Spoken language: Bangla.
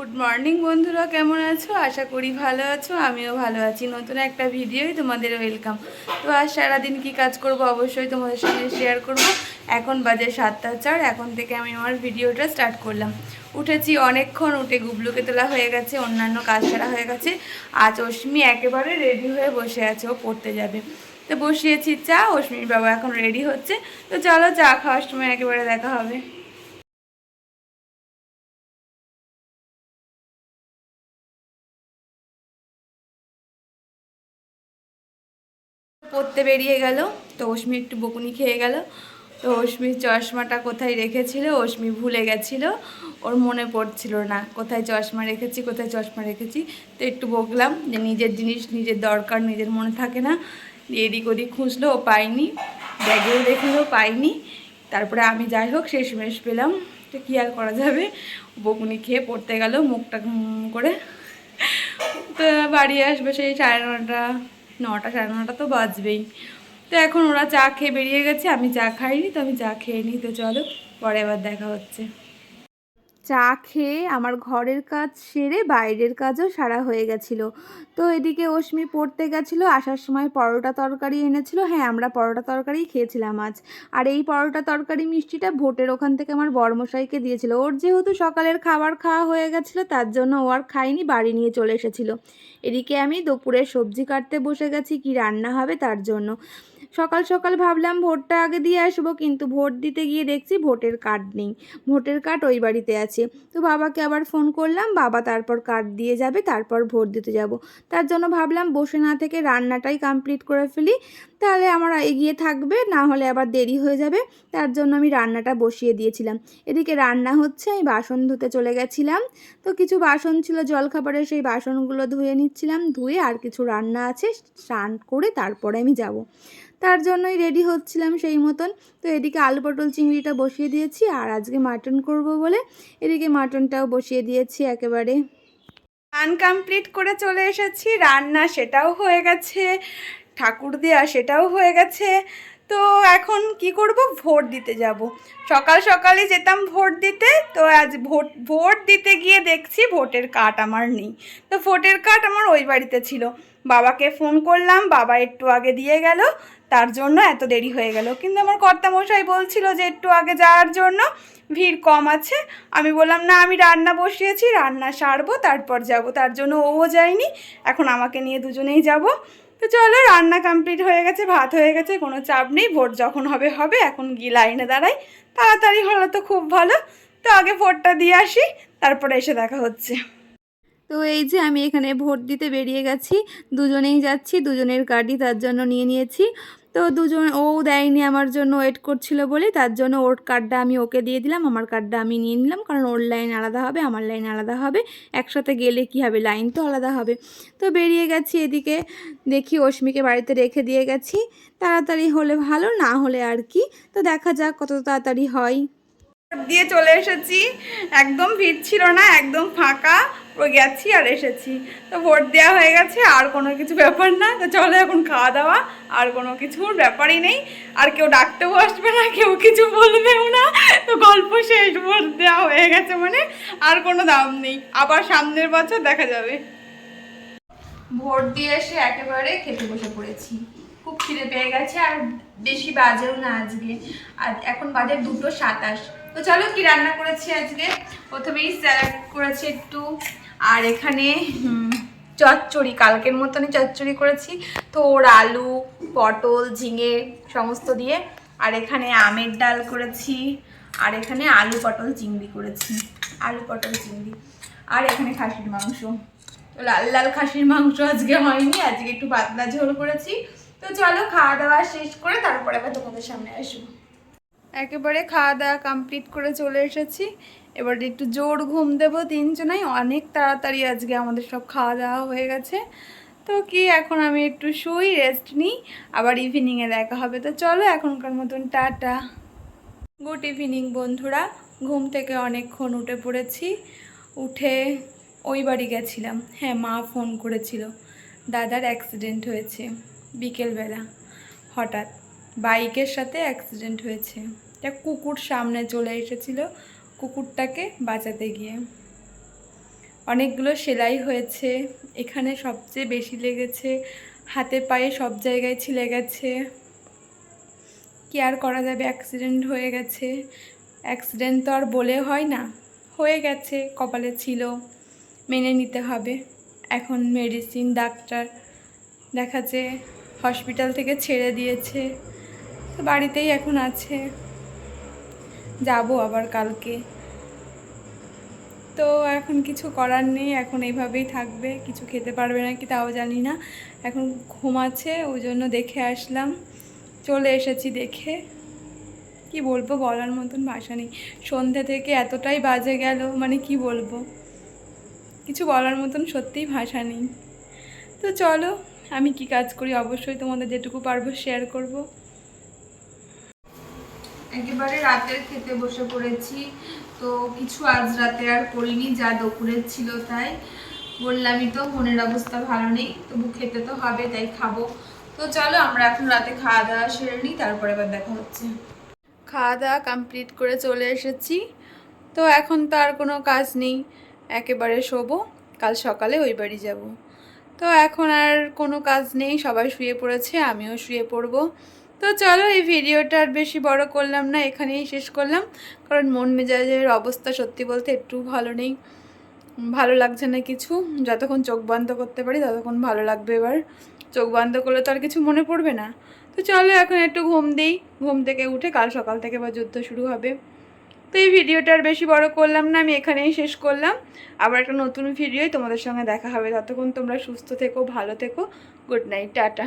গুড মর্নিং বন্ধুরা, কেমন আছো? আশা করি ভালো আছো, আমিও ভালো আছি। নতুন একটা ভিডিওই তোমাদের ওয়েলকাম তো আজ সারাদিন কি কাজ করব অবশ্যই তোমাদের সঙ্গে শেয়ার করব। এখন বাজে সাতটা চার, এখন থেকে আমি আমার ভিডিওটা স্টার্ট করলাম। উঠেছি অনেকক্ষণ, উঠে গুবলুকে তোলা হয়ে গেছে, অন্যান্য কাজ সারা হয়ে গেছে। আজ অশ্মি একেবারে রেডি হয়ে বসে আছে, ও পড়তে যাবে। তো বসিয়েছি চা, অশ্মির বাবা এখন রেডি হচ্ছে। তো চলো চা খাওয়ার সময় একেবারে দেখা হবে। পড়তে বেরিয়ে গেল। তো অশ্মি একটু বকুনি খেয়ে গেল। তো অশ্মির চশমাটা কোথায় রেখেছিল? অশ্মি ভুলে গেছিল। ওর মনে পড়ছিল না, কোথায় চশমা রেখেছি, কোথায় চশমা রেখেছি। তো একটু বকলাম যে নিজের জিনিস, নিজের দরকার, নিজের মনে থাকে না। এদিক ওদিক খুঁজলো, ও পাইনি ব্যাগেও দেখলেও পাইনি তারপরে আমি যাই হোক, শেষমেশ পেলাম। তো কী আর করা যাবে? বকুনি খেয়ে পড়তে গেল মুখটা করে। তো বাড়ি আসবে সেই সাড়ে নটা নটা, সাড়ে নটা তো বাজবেই। তো এখন ওরা চা খেয়ে বেরিয়ে গেছে, আমি চা খাইনি, তো আমি চা খেয়ে নিই, তো চলো পরে আবার দেখা হচ্ছে। চা খেয়ে আমার ঘরের কাজ সেরে বাইরের কাজও সারা হয়ে গেছিল। তো এদিকে অশ্মি পড়তে গেছিল, আসার সময় পরোটা তরকারি এনেছিল। হ্যাঁ আমরা পরোটা তরকারি খেয়েছিলাম আজ। আর এই পরোটা তরকারি মিষ্টিটা ভোটের ওখান থেকে আমার বর্মশাইকে দিয়েছিল। ওর যেহেতু সকালের খাবার খাওয়া হয়ে গেছিল, তার জন্য ও আর খাইনি বাড়ি নিয়ে চলে এসেছিল। এদিকে আমি দুপুরে সবজি কাটতে বসে গেছি, কি রান্না হবে তার জন্য। সকাল সকাল ভাবলাম ভোটটা আগে দিয়ে আসব, কিন্তু ভোট দিতে গিয়ে দেখছি ভোটের কার্ড নেই। ভোটের কার্ড ওই বাড়িতে আছে। তো বাবাকে আবার ফোন করলাম, বাবা তারপর কার্ড দিয়ে যাবে, তারপর ভোট দিতে যাব। তার জন্য ভাবলাম বসে না থেকে রান্নাটাই কমপ্লিট করে ফেলি, তাহলে আমার এগিয়ে থাকবে, না হলে আবার দেরি হয়ে যাবে। তার জন্য আমি রান্নাটা বসিয়ে দিয়েছিলাম। এদিকে রান্না হচ্ছে, আমি বাসন ধুতে চলে গেছিলাম। তো কিছু বাসন ছিল, জলখাবারের সেই বাসনগুলো ধুয়ে নিচ্ছিলাম, ধুয়ে আর কিছু রান্না আছে, স্নান করে তারপরে আমি যাব। তার জন্যই রেডি হচ্ছিলাম সেই মতন। তো এদিকে আলু পটল চিংড়িটা বসিয়ে দিয়েছি আর আজকে মাটন করব বলে এদিকে মাটনটাও বসিয়ে দিয়েছি একেবারে। রান কমপ্লিট করে চলে এসেছি, রান্না সেটাও হয়ে গেছে, ঠাকুর দেওয়া সেটাও হয়ে গেছে। তো এখন কি করব? ভোট দিতে যাব। সকাল সকালে যেতাম ভোট দিতে, তো আজ ভোট ভোট দিতে গিয়ে দেখছি ভোটের কার্ড আমার নেই। তো ভোটের কার্ড আমার ওই বাড়িতে ছিল। বাবাকে ফোন করলাম, বাবা একটু আগে দিয়ে গেল, তার জন্য এত দেরি হয়ে গেল। কিন্তু আমার কর্তামশাই বলছিল যে একটু আগে যাওয়ার জন্য ভিড় কম আছে। আমি বললাম, না, আমি রান্না বসিয়েছি, রান্না সারবো, তারপর যাব। তার জন্য ও যায়নি, এখন আমাকে নিয়ে দুজনেই যাব। তো চলো, রান্না কমপ্লিট হয়ে গেছে, ভাত হয়ে গেছে, কোনো চাপ নেই ভোট যখন হবে হবে, এখন গিয়ে লাইনে দাঁড়াই। তাড়াতাড়ি হলো তো খুব ভালো। তো আগে ভোটটা দিয়ে আসি, তারপরে এসে দেখা হচ্ছে। তো এই যে আমি এখানে ভোট দিতে বেরিয়ে গেছি। দুজনেই যাচ্ছি, দুজনের গাড়ি তার জন্য নিয়ে নিয়েছি। তো দুজন, ও দেয়নি আমার জন্য ওয়েট করছিল বলে, তার জন্য ওর কার্ডটা আমি ওকে দিয়ে দিলাম, আমার কার্ডটা আমি নিয়ে নিলাম, কারণ ওর লাইন আলাদা হবে, আমার লাইন আলাদা হবে। একসাথে গেলে কি হবে? লাইন তো আলাদা হবে। তো বেরিয়ে গেছি এদিকে, দেখি অশ্মিকে বাড়িতে রেখে দিয়ে গেছি। তাড়াতাড়ি হলে ভালো, না হলে আর কি। তো দেখা যাক কত তাড়াতাড়ি হয়। দিয়ে চলে এসেছি। একদম ভিড় ছিল না, একদম ফাঁকা। গেছি আর এসেছি। তো ভোট দেওয়া হয়ে গেছে, আর কোনো কিছু ব্যাপার না। তো চলো এখন খাওয়া দাওয়া, আর কোনো কিছুর ব্যাপারই নেই। আর কেউ ডাকতেও আসবে না, কেউ কিছু বলবেও না। তো গল্প শেষ, ভোট দেওয়া হয়ে গেছে মানে আর কোনো দাম নেই। আবার সামনের বছর দেখা যাবে। ভোট দিয়ে এসে একেবারে খেতে বসে পড়েছি। খুব খিদে পেয়ে গেছে, আর বেশি বাজেও না আজকে। আর এখন বাজে দুটো সাতাশ। তো চলো কি রান্না করেছি আজকে? প্রথমেই স্যালাড করেছি একটু, আর এখানে চচ্চড়ি, কালকের মতনই চচ্চড়ি করেছি। তো ওর আলু, পটল, ঝিঙে সমস্ত দিয়ে, আর এখানে আমের ডাল করেছি, আর এখানে আলু, পটল, চিংড়ি করেছি। আলু, পটল, চিংড়ি, আর এখানে খাসির মাংস। তো লাল লাল খাসির মাংস আজকে হয়নি, আজকে একটু পাতলা ঝোল করেছি। তো চলো খাওয়া দাওয়া শেষ করে তারপরে আবার তোমাদের সামনে আসব। একেবারে খাওয়া দাওয়া কমপ্লিট করে চলে এসেছি। এবার একটু জোর ঘুম দেবো তিনজনাই। অনেক তাড়াতাড়ি আজকে আমাদের সব খাওয়া দাওয়া হয়ে গেছে। তো কি, এখন আমি একটু শুই রেস্ট নিই, আবার ইভিনিংয়ে দেখা হবে। তো চলো এখনকার মতন টাটা। গুড ইভিনিং বন্ধুরা, ঘুম থেকে অনেকক্ষণ উঠে পড়েছি। উঠে ওই বাড়ি গেছিলাম। হ্যাঁ মা ফোন করেছিল। দাদার অ্যাক্সিডেন্ট হয়েছে। বিকেলবেলা, হঠাৎ। বাইকের সাথে অ্যাক্সিডেন্ট হয়েছে। একটা কুকুর সামনে চলে এসেছিল কুকুরটাকে বাঁচাতে গিয়ে। অনেকগুলো সেলাই হয়েছে, এখানে সবচেয়ে বেশি লেগেছে, হাতে পায়ে সব জায়গায় ছিলে গেছে। কি আর করা যাবে অ্যাক্সিডেন্ট হয়ে গেছে। অ্যাক্সিডেন্ট তো আর বলে হয় না, হয়ে গেছে, কপালে ছিল, মেনে নিতে হবে। এখন মেডিসিন ডাক্তার দেখাচ্ছে হসপিটাল থেকে ছেড়ে দিয়েছে। তো বাড়িতেই এখন আছে। যাব আবার কালকে। তো এখন কিছু করার নেই, এখন এইভাবেই থাকবে। কিছু খেতে পারবে না কি তাও জানি না। এখন ঘুমাচ্ছে, ওই জন্য দেখে আসলাম। চলে এসেছি দেখে। কি বলব বলার মতন ভাষা নেই। সন্ধ্যে থেকে এতটাই বাজে গেল মানে কি বলব? কিছু বলার মতন সত্যিই ভাষা নেই। তো চলো, আমি কি কাজ করি অবশ্যই তোমাদের যেটুকু পারব শেয়ার করব। একেবারে রাতের খেতে বসে পড়েছি। তো কিছু আজ রাতে আর করিনি, যা দুপুরের ছিল তাই। বললামই তো, মনের অবস্থা ভালো নেই, তবু খেতে তো হবে, তাই খাব। তো চলো, আমরা এখন রাতে খাওয়া দাওয়া সেরে নিই, তারপরে এবার দেখা হচ্ছে। খাওয়া দাওয়া কমপ্লিট করে চলে এসেছি। তো এখন তো আর কোনো কাজ নেই, একেবারে শোবো, কাল সকালে ওই বাড়ি যাব। তো এখন আর কোনো কাজ নেই, সবাই শুয়ে পড়েছে, আমিও শুয়ে পড়ব। তো চলো এই ভিডিওটা আর বেশি বড় করলাম না, এখানেই শেষ করলাম। কারণ মন মেজাজের অবস্থা সত্যি বলতে একটু ভালো নেই। ভালো লাগছে না কিছু। যতক্ষণ চোখ বন্ধ করতে পারি, ততক্ষণ ভালো লাগবে এবার। চোখ বন্ধ করলে তো আর কিছু মনে পড়বে না। তো চলো এখন একটু ঘুম দিই। ঘুম থেকে উঠে কাল সকাল থেকে বা যুদ্ধ শুরু হবে। তো এই ভিডিওটা আর বেশি বড় করলাম না, আমি এখানেই শেষ করলাম। আবার একটা নতুন ভিডিওই তোমাদের সঙ্গে দেখা হবে। ততক্ষণ তোমরা সুস্থ থেকো, ভালো থেকো। Good night, tata.